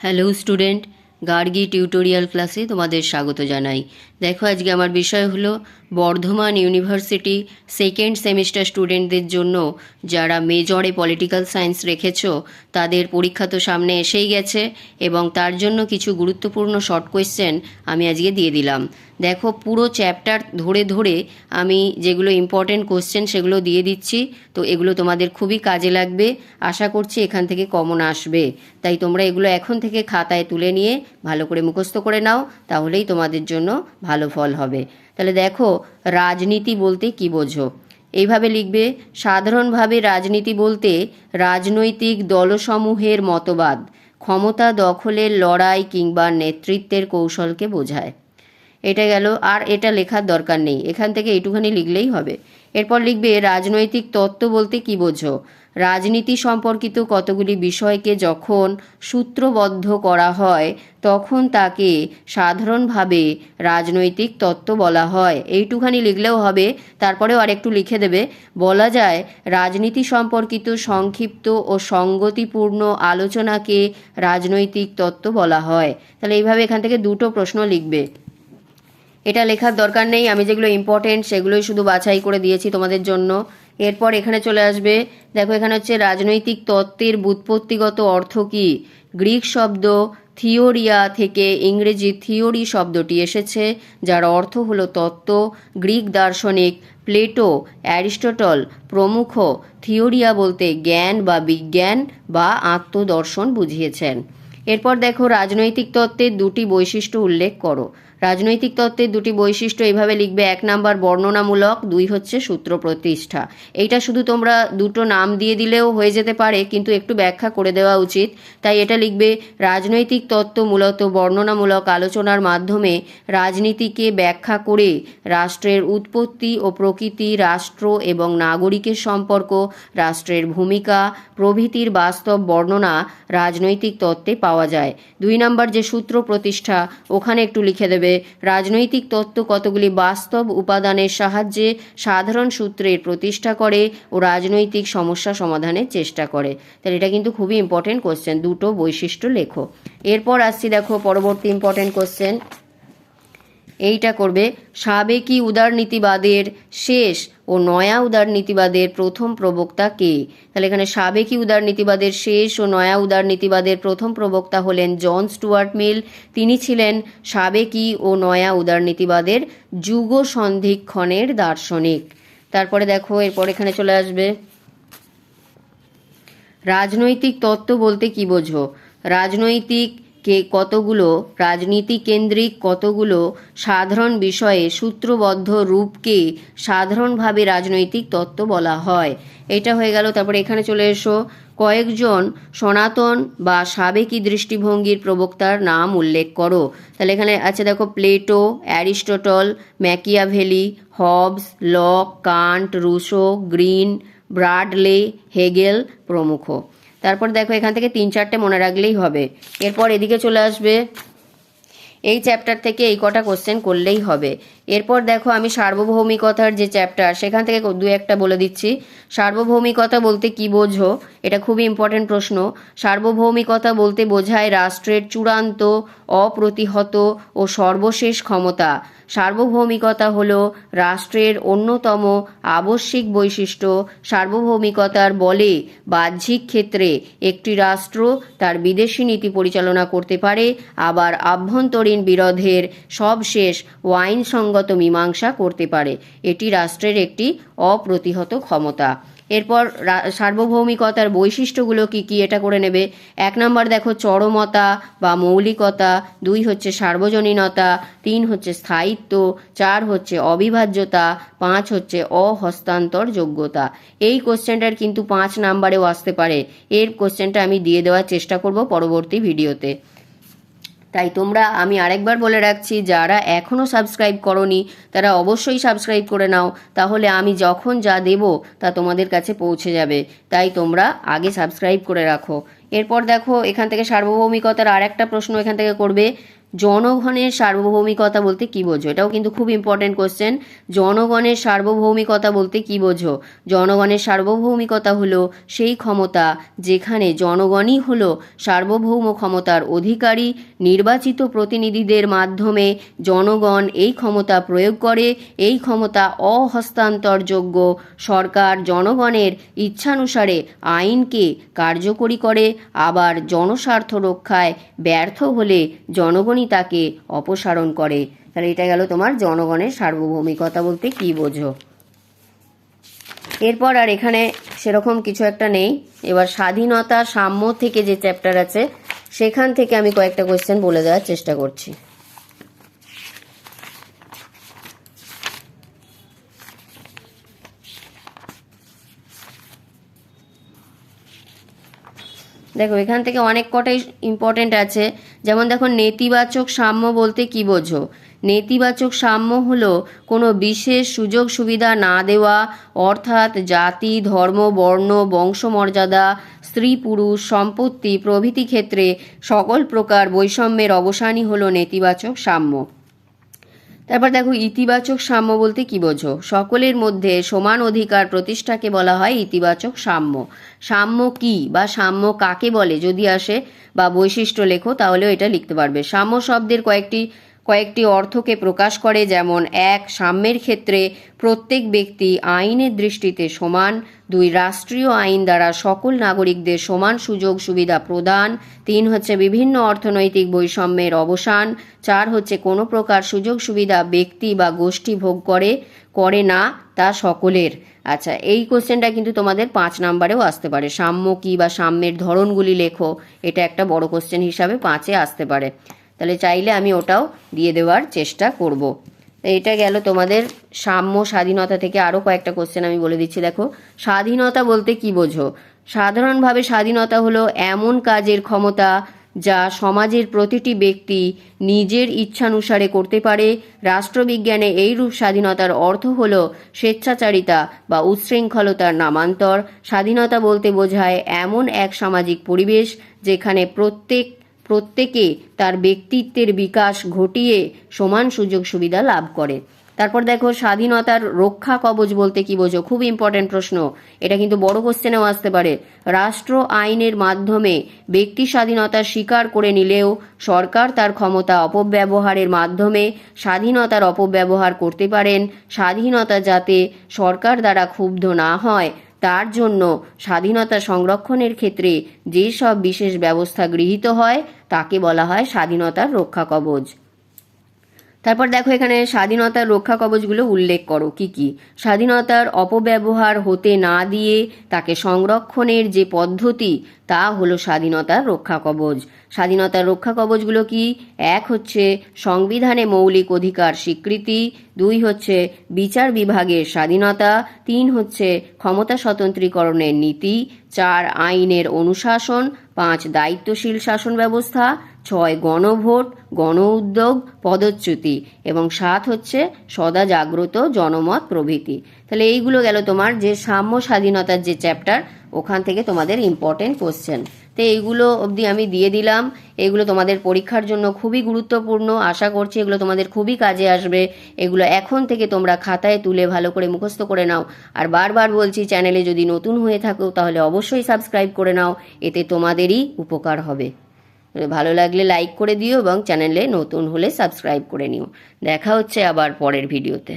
Hello student, Gargi tutorial ক্লাসে তোমাদের স্বাগত জানাই। দেখো আজকে আমার বিষয় হলো বর্ধমান ইউনিভার্সিটি সেকেন্ড সেমিস্টার স্টুডেন্টদের জন্য যারা মেজরে পলিটিক্যাল সায়েন্স রেখেছো তাদের পরীক্ষা তো সামনে এসেই গেছে এবং তার জন্য কিছু গুরুত্বপূর্ণ শর্ট কোয়েশ্চেন আমি আজকে দিয়ে দিলাম। দেখো, পুরো চ্যাপ্টার ধরে ধরে আমি যেগুলো ইম্পর্টেন্ট কোশ্চেন সেগুলো দিয়ে দিচ্ছি। তো এগুলো তোমাদের খুবই কাজে লাগবে। আশা করছি এখান থেকে কমন আসবে। তাই তোমরা এগুলো এখন থেকে খাতায় তুলে নিয়ে ভালো করে মুখস্থ করে নাও, তাহলেই তোমাদের জন্য ভালো ফল হবে। তাহলে দেখো, রাজনীতি বলতে কি বোঝো? এইভাবে লিখবে, সাধারণভাবে রাজনীতি বলতে রাজনৈতিক দলসমূহের মতবাদ, ক্ষমতা দখলের লড়াই কিংবা নেতৃত্বের কৌশলকে বোঝায়। এটা গেল, আর এটা লেখার দরকার নেই। এখান থেকে এইটুখানি লিখলেই হবে। এরপর লিখবে, রাজনৈতিক তত্ত্ব বলতে কি বোঝো? রাজনীতি সম্পর্কিত কতগুলি বিষয়কে যখন সূত্রবদ্ধ করা হয়, তখন তাকে সাধারণভাবে রাজনৈতিক তত্ত্ব বলা হয়। এইটুখানি লিখলেও হবে। তারপরেও আরেকটু লিখে দেবে। বলা যায়, রাজনীতি সম্পর্কিত সংক্ষিপ্ত ও সঙ্গতিপূর্ণ আলোচনাকে রাজনৈতিক তত্ত্ব বলা হয়। তাহলে এইভাবে এখান থেকে দুটো প্রশ্ন লিখবে। এটা লেখার দরকার নেই। আমি যেগুলো ইম্পর্টেন্ট সেগুলোই শুধু বাছাই করে দিয়েছি তোমাদের জন্য। এরপর এখানে চলে আসবে। দেখো, এখানে হচ্ছে রাজনৈতিক তত্ত্বের বুৎপত্তিগত অর্থ কি? গ্রিক শব্দ থিওরিয়া থেকে ইংরেজি থিওরি শব্দটি এসেছে, যার অর্থ হলো তত্ত্ব। গ্রিক দার্শনিক প্লেটো, অ্যারিস্টটল প্রমুখ থিওরিয়া বলতে জ্ঞান বা বিজ্ঞান বা আত্মদর্শন বুঝিয়েছেন। এরপর দেখো, রাজনৈতিক তত্ত্বের দুটি বৈশিষ্ট্য উল্লেখ করো। রাজনৈতিক তত্ত্বের দুটি বৈশিষ্ট্য এভাবে লিখবে। এক নাম্বার বর্ণনামূলক, দুই হচ্ছে সূত্র প্রতিষ্ঠা। এইটা শুধু তোমরা দুটো নাম দিয়ে দিলেও হয়ে যেতে পারে, কিন্তু একটু ব্যাখ্যা করে দেওয়া উচিত। তাই এটা লিখবে, রাজনৈতিক তত্ত্ব মূলত বর্ণনামূলক আলোচনার মাধ্যমে রাজনীতিকে ব্যাখ্যা করে রাষ্ট্রের উৎপত্তি ও প্রকৃতি, রাষ্ট্র এবং নাগরিকের সম্পর্ক, রাষ্ট্রের ভূমিকা, প্রভৃতির বাস্তব বর্ণনা রাজনৈতিক তত্ত্বে পাওয়া যায়। দুই নম্বর যে সূত্র প্রতিষ্ঠা, ওখানে একটু লিখে দেবে রাজনৈতিক তত্ত্ব কতগুলি বাস্তব উপাদানের সাহায্যে সাধারণ সূত্রের প্রতিষ্ঠা করে ও রাজনৈতিক সমস্যা সমাধানের চেষ্টা করে। তাহলে এটা কিন্তু খুবই ইম্পর্টেন্ট কোশ্চেন দুটো বৈশিষ্ট্য লেখো। এরপর আসছি দেখো পরবর্তী ইম্পর্টেন্ট কোশ্চেন এইটা করবে, সাবেকি উদারনীতিবাদের শেষ ও নয়া উদারনীতিবাদের প্রথম প্রবক্তা কে? তাহলে এখানে সাবেকি উদারনীতিবাদের শেষ ও নয়া উদারনীতিবাদের প্রথম প্রবক্তা হলেন জন স্টুয়ার্ট মিল। তিনি ছিলেন সাবেকি ও নয়া উদারনীতিবাদের যুগ সন্ধিক্ষণের দার্শনিক। তারপরে দেখো, এরপর এখানে চলে আসবে। রাজনৈতিক তত্ত্ব বলতে কি বোঝো? রাজনৈতিক কে কতগুলো রাজনীতি কেন্দ্রিক কতগুলো সাধারণ বিষয়ে সূত্রবদ্ধ রূপকে সাধারণভাবে রাজনৈতিক তত্ত্ব বলা হয়। এটা হয়ে গেল, তারপরে এখানে চলে এসো। কয়েকজন সনাতন বা সাবেকি দৃষ্টিভঙ্গির প্রবক্তার নাম উল্লেখ করো। তাহলে এখানে আছে দেখো Plato, Aristotle, Machiavelli, Hobbes, Locke, Kant, Rousseau, Green, Bradley, Hegel প্রমুখ। তারপর দেখো এখান থেকে তিন চারটে মনে রাখলেই হবে। এরপর এদিকে চলে আসবে। এই চ্যাপ্টার থেকে এই কটা কোশ্চেন করলেই হবে। এরপর দেখো আমি সার্বভৌমিকতার যে চ্যাপ্টার সেখান থেকে দু একটা বলে দিচ্ছি। সার্বভৌমিকতা বলতে কি বোঝো? এটা খুবই ইম্পর্টেন্ট প্রশ্ন। সার্বভৌমিকতা বলতে বোঝায় রাষ্ট্রের চূড়ান্ত, অপ্রতিহত ও সর্বশেষ ক্ষমতা। সার্বভৌমিকতা হল রাষ্ট্রের অন্যতম আবশ্যিক বৈশিষ্ট্য। সার্বভৌমিকতার বলে বাহ্যিক ক্ষেত্রে একটি রাষ্ট্র তার বিদেশি নীতি পরিচালনা করতে পারে, আবার আভ্যন্তরীণ বিরোধের সবশেষ ওয়াইনসঙ্গত মীমাংসা করতে পারে। এটি রাষ্ট্রের একটি অপ্রতিহত ক্ষমতা। এরপর সার্বভৌমিকতার বৈশিষ্ট্যগুলো কি কি এটা করে নেবে? এক নম্বর দেখো, চরমতা বা মৌলিকতা, দুই হচ্ছে সার্বজনীনতা, তিন হচ্ছে স্থায়িত্ব, চার হচ্ছে অবিভাজ্যতা, পাঁচ হচ্ছে অহস্তান্তর যোগ্যতা। এই কোশ্চেনটার কিন্তু পাঁচ নাম্বারেও আসতে পারে। এর কোশ্চেনটা আমি দিয়ে দেওয়ার চেষ্টা করব পরবর্তী ভিডিওতে। তাই তোমরা, আমি আরেকবার বলে রাখছি, যারা এখনও সাবস্ক্রাইব করনি, তারা অবশ্যই সাবস্ক্রাইব করে নাও। তাহলে আমি যখন যা দেব, তা তোমাদের কাছে পৌঁছে যাবে। তাই তোমরা আগে সাবস্ক্রাইব করে রাখো। এরপর দেখো, এখান থেকে সার্বভৌমিকতার আর একটা প্রশ্ন এখান থেকে করবে। জনগণের সার্বভৌমিকতা বলতে কি বোঝো? এটাও কিন্তু খুব ইম্পর্টেন্ট কোশ্চেন জনগণের সার্বভৌমিকতা বলতে কি বোঝো? জনগণের সার্বভৌমিকতা হলো সেই ক্ষমতা যেখানে জনগণই হলো সার্বভৌম ক্ষমতার অধিকারী, নির্বাচিত প্রতিনিধিদের মাধ্যমে জনগণ এই ক্ষমতা প্রয়োগ করে, এই ক্ষমতা অহস্তান্তরযোগ্য সরকার জনগণের ইচ্ছানুসারে আইনকে কার্যকরী করে, আবার জনস্বার্থ রক্ষায় ব্যর্থ হলে জনগণই তাকে অপসারণ করে। তাহলে এটা গেল তোমার জনগণের সার্বভৌমিকতা বলতে কি বোঝো? এরপর আর এখানে সেরকম কিছু একটা নেই। এবার স্বাধীনতা সাম্য থেকে যে চ্যাপ্টার আছে, সেখান থেকে আমি কয়েকটা কোয়েশ্চেন বলে দেওয়ার চেষ্টা করছি। দেখো, এখান থেকে অনেক কটাই ইম্পর্টেন্ট আছে। যেমন দেখো, নেতিবাচক সাম্য বলতে কি বোঝো? নেতিবাচক সাম্য হলো কোনো বিশেষ সুযোগ সুবিধা না দেওয়া, অর্থাৎ জাতি, ধর্ম, বর্ণ, বংশমর্যাদা, স্ত্রী, পুরুষ, সম্পত্তি, প্রভৃতি ক্ষেত্রে সকল প্রকার বৈষম্যের অবসানই হলো নেতিবাচক সাম্য। তারপর দেখো, ইতিবাচক সাম্য বলতে কি বোঝো? সকলের মধ্যে সমান অধিকার প্রতিষ্ঠাকে বলা হয় ইতিবাচক সাম্য। সাম্য কি বা সাম্য কাকে বলে যদি আসে বা বৈশিষ্ট্য লেখো তাহলেও এটা লিখতে পারবে। সাম্য শব্দের কয়েকটি কয়েকটি অর্থকে প্রকাশ করে, যেমন এক, সাম্যের ক্ষেত্রে প্রত্যেক ব্যক্তি আইনের দৃষ্টিতে সমান, দুই, রাষ্ট্রীয় আইন দ্বারা সকল নাগরিকদের সমান সুযোগ সুবিধা প্রদান, তিন, হচ্ছে বিভিন্ন অর্থনৈতিক বৈষম্যের অবসান, চার, হচ্ছে কোনো প্রকার সুযোগ সুবিধা ব্যক্তি বা গোষ্ঠী ভোগ করে করে না, তা সকলের। আচ্ছা এই কোশ্চেনটা কিন্তু তোমাদের পাঁচ নাম্বারেও আসতে পারে। সাম্য কি বা সাম্যের ধরনগুলি লেখো, এটা একটা বড় কোশ্চেন হিসাবে পাঁচে আসতে পারে। তাহলে চাইলে আমি ওটাও দিয়ে দেওয়ার চেষ্টা করব। এটা গেল তোমাদের সাম্য স্বাধীনতা থেকে আরও কয়েকটা কোশ্চেন আমি বলে দিচ্ছি, দেখো। স্বাধীনতা বলতে কি বোঝো? সাধারণভাবে স্বাধীনতা হলো এমন কাজের ক্ষমতা যা সমাজের প্রতিটি ব্যক্তি নিজের ইচ্ছানুসারে করতে পারে। রাষ্ট্রবিজ্ঞানে এইরূপ স্বাধীনতার অর্থ হল স্বেচ্ছাচারিতা বা উচ্ছৃঙ্খলতার নামান্তর। স্বাধীনতা বলতে বোঝায় এমন এক সামাজিক পরিবেশ যেখানে প্রত্যেক প্রত্যেকে তার ব্যক্তিত্বের বিকাশ ঘটিয়ে সমান সুযোগ সুবিধা লাভ করে। তারপর দেখো, স্বাধীনতার রক্ষা কবচ বলতে কি বোঝো? খুব ইম্পর্টেন্ট প্রশ্ন। এটা কিন্তু বড় কোশ্চেনেও আসতে পারে। রাষ্ট্র আইনের মাধ্যমে ব্যক্তি স্বাধীনতা স্বীকার করে নিলেও সরকার তার ক্ষমতা অপব্যবহারের মাধ্যমে স্বাধীনতার অপব্যবহার করতে পারেন। স্বাধীনতা যাতে সরকার দ্বারা ক্ষুব্ধ না হয়। তার জন্য স্বাধীনতা সংরক্ষণের ক্ষেত্রে যেসব বিশেষ ব্যবস্থা গৃহীত হয়, তাকে বলা হয় স্বাধীনতার রক্ষা কবচ। তারপর দেখো এখানে স্বাধীনতার রক্ষা কবচগুলো উল্লেখ করো, কি কি? স্বাধীনতার অপব্যবহার হতে না দিয়ে তাকে সংরক্ষণের যে পদ্ধতি, তা হলো স্বাধীনতার রক্ষা কবচ। স্বাধীনতার রক্ষা কবচগুলো কি? এক হচ্ছে সংবিধানে মৌলিক অধিকার স্বীকৃতি, দুই হচ্ছে বিচার বিভাগের স্বাধীনতা, তিন হচ্ছে ক্ষমতা স্বতন্ত্রীকরণের নীতি, চার আইনের অনুশাসন, পাঁচ দায়িত্বশীল শাসন ব্যবস্থা ছয় গণভোট গণ উদ্যোগ পদচ্যুতি এবং সাত হচ্ছে সদা জাগ্রত জনমত প্রভৃতি। তাহলে এইগুলো গেল তোমার যে সাম্য স্বাধীনতার যে চ্যাপ্টার ওখান থেকে তোমাদের ইম্পর্টেন্ট কোশ্চেন তো এইগুলো অবধি আমি দিয়ে দিলাম। এগুলো তোমাদের পরীক্ষার জন্য খুবই গুরুত্বপূর্ণ। আশা করছি এগুলো তোমাদের খুবই কাজে আসবে। এগুলো এখন থেকে তোমরা খাতায় তুলে ভালো করে মুখস্থ করে নাও। আর বারবার বলছি চ্যানেলে যদি নতুন হয়ে থাকো, তাহলে অবশ্যই সাবস্ক্রাইব করে নাও। এতে তোমাদেরই উপকার হবে। ভালো লাগলে লাইক করে দিও এবং চ্যানেলে নতুন হলে সাবস্ক্রাইব করে নিও। দেখা হচ্ছে আবার পরের ভিডিওতে